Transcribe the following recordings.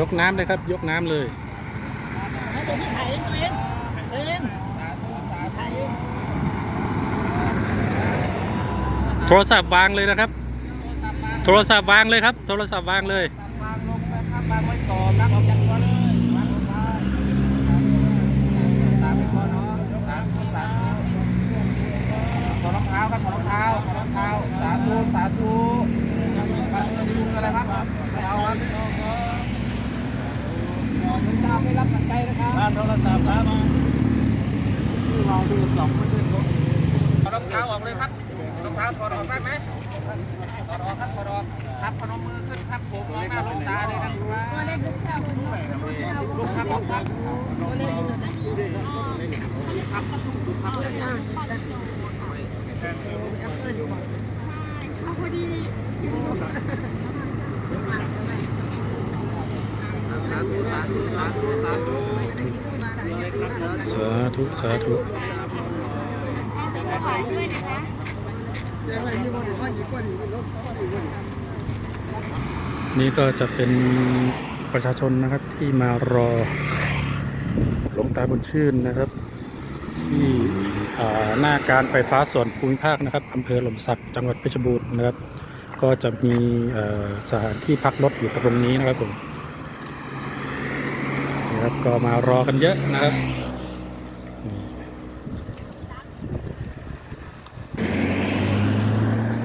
ยกน้ำเลยครับ ยกน้ำเลยให้ตัวที่ถ่ายเองตัวเองเองถ่ายเองโทรศัพท์วางเลยนะครับ โทรศัพท์วางเลยครับ โทรศัพท์วางเลย วางลงนะครับวางไว้ก่อนนับออกจากตัวเลยวางลงไปตามไปก่อนเนาะสาธุสาธุถอดรองเท้าครับถอดรองเท้าถอดรองเท้าสาธุสาธุมาเงินดีอะไรครับไม่เอาครับตามไม่รับปัจจัยนะครับบ้าน โทรศัพท์ครับลองดูสองไม่ได้ถอดรองเท้าออกเลยครับรองเท้าถอดออกได้ไหมถอดออกครับถอดออกครับพนมมือขึ้นครับผมมองหน้าลงตาเลยครับตัวเล็กลูกเจ้าลูกเจ้าลูกเจ้าลูกครับลูกครับตัวเล็กอยู่ไหนสาธุสาธุสาธุสาธุ สาธุสาธุนี่ก็จะเป็นประชาชนนะครับที่มารอหลวงตาบุญชื่นนะครับ ที่หน้าการไฟฟ้าส่วนภูมิภาคนะครับอำเภอหล่มสักจังหวัดเพชรบูรณ์นะครับ ก็จะมีสถานที่พักรถอยู่ตรงนี้นะครับผมนะครับก็มารอกันเยอะนะครับ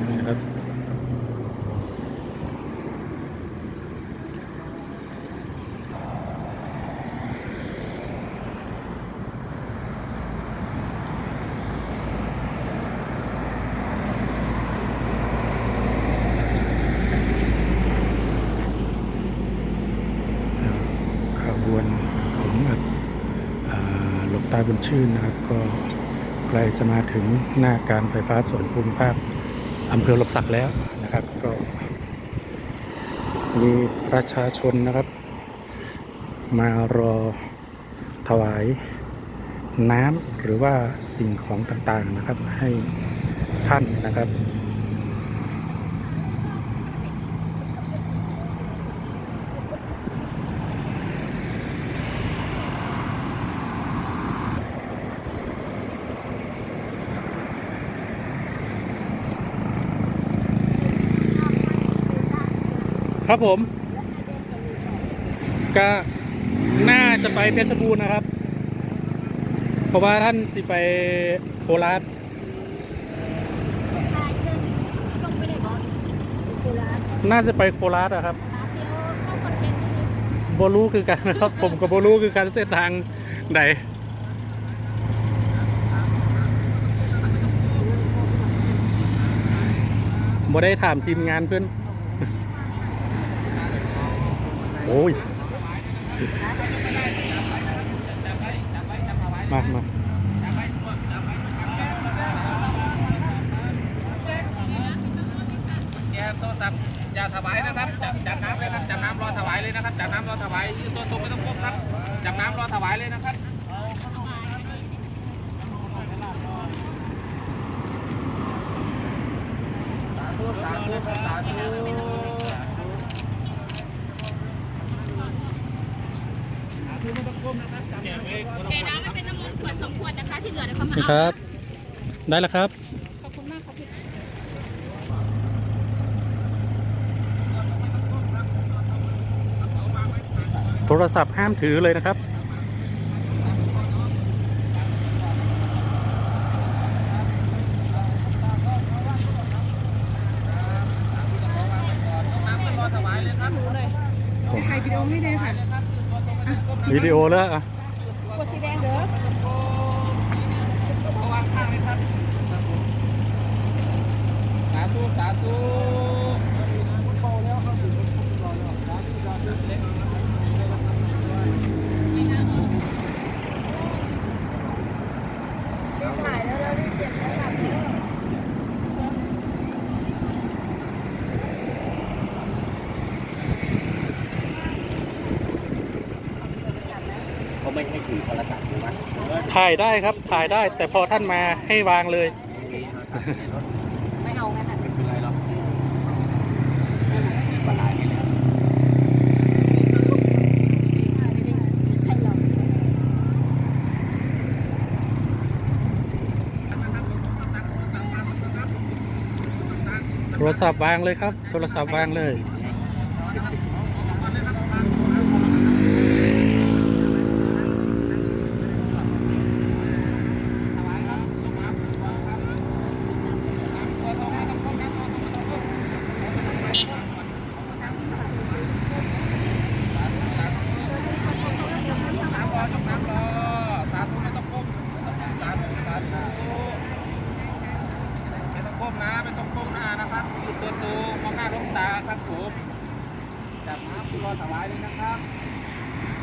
นี่นะครับ ขบวนของอ่าหลวง ตาบุญชื่นนะครับ ก็ใกล้จะมาถึงหน้าการไฟฟ้าส่วนภูมิภาคอำเภอหลบสักแล้วนะครับ ก็มีประชาชนนะครับ มารอถวายน้ำหรือว่าสิ่งของต่างๆนะครับ ให้ท่านนะครับ ครับผม ก็น่าจะไปเพชรบูรณ์นะครับ เพราะว่าท่านสิไปโคราชน่าจะไปโคราชอะครับโบรู้คือกันนะครับ ผมกับโบรู้คือการเส้นทางไหนบ่ได้ถามทีมงานเพื่อน โอ้ย มามาแกโทรศัพท์อย่าถวายนะครับจับจับน้ำเลยครับจับน้ำรอถวายเลยนะครับจับน้ำรอถวายยืนตัวตรงไม่ต้องก้มครับจับน้ำรอถวายเลยนะครับสาธุสาธุสาธุไม่ต้องก้มนะครับจับน้ำ เลยเทน้ำมันเป็นน้ำมันขวดสองขวดนะคะที่เหลือเดี๋ยวเขามานี่เอาครับ ได้แล้วครับ ขอบคุณมากครับพี่โทรศัพท์ห้ามถือเลยนะครับรอถวายเลยครับถ่ายวิดีโอให้เลยค่ะ วิดีโอแล้วอะกดสีแดงเด้อระวังข้างเลยครับ สาธุ สาธุ ขาไม่ให้ถือโทรศัพท์ถูกไหมถ่ายได้ครับถ่ายได้ แต่พอท่านมาให้วางเลยโทรศัพท์ไม่เอาแม่โทรศัพท์วางเลยครับ โทรศัพท์วางเลย ตัวตูมองหน้าล้มตาครับผมจับน้ำรอถวายเลยนะครับ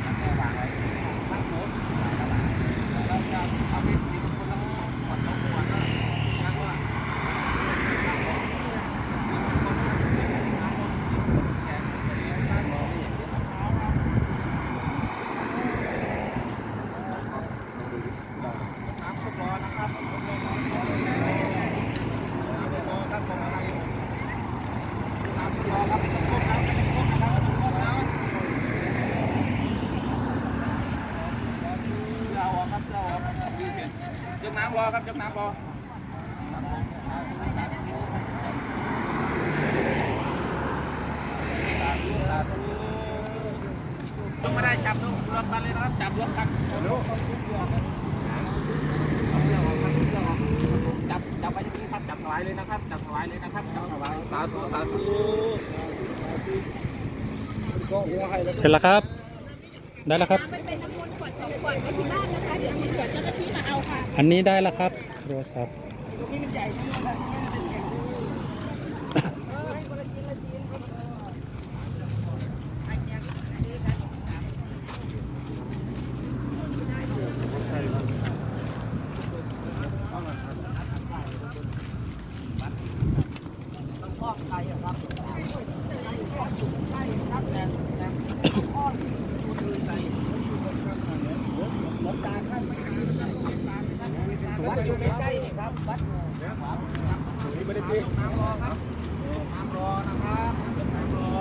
แล้วก็วางไว้ครับผมเราจะเอาไปติดคนละขวดละขวดนะว่า น้ำก็รอนะครับน้ำก็รอครับผมอะไรน้ำก็รอครับไม่ต้องก้มน้ำไม่ต้องก้มนะครับไม่ต้องก้มนะเอาออกครับเอาออกยืนเห็นยกน้ำรอ ครับยกน้ำรอลงไม่ได้จับลงรวมกันเลยนะครับจับรวมกันเร็วจับจับไปที่นี่ครับจับถวายเลยนะครับจับถวายเลยนะครับจับถวายสาธุสาธุเสร็จแล้วครับ ได้แล้วครับมันเป็นน้ำมนต์ขวดสองขวดไว้ที่บ้านนะคะเดี๋ยวมีเกิดเจ้าหน้าที่มาเอาค่ะ อันนี้ได้แล้วครับโทรศัพท์ วัดอยู่ ใกล้ๆนี่ครับวัดไม่ได้ตีน้ำรอครับน้ำรอนะครับน้ำรอ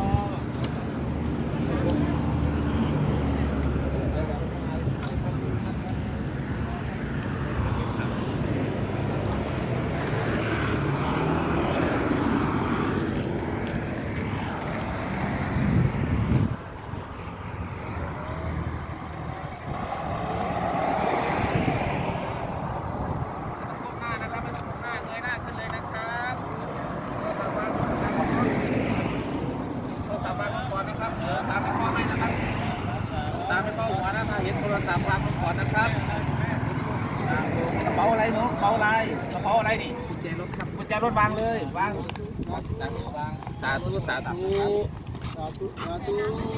ก้มหน้านะครับไม่ต้องก้มหน้าเงยหน้าขึ้นเลยนะครับโทรศัพท์วางโทรศัพท์วางก่อนนะครับเออตามไปข้อให้นะครับ ตามไปข้อหัวนะ ถ้าเห็นโทรศัพท์วางก่อนนะครับกระเป๋าอะไรเนาะกระเป๋าอะไรกระเป๋าอะไรนี่กุญแจรถครับกุญแจรถวางเลยวางสาธุสาธุสาธุสาธุสาธุ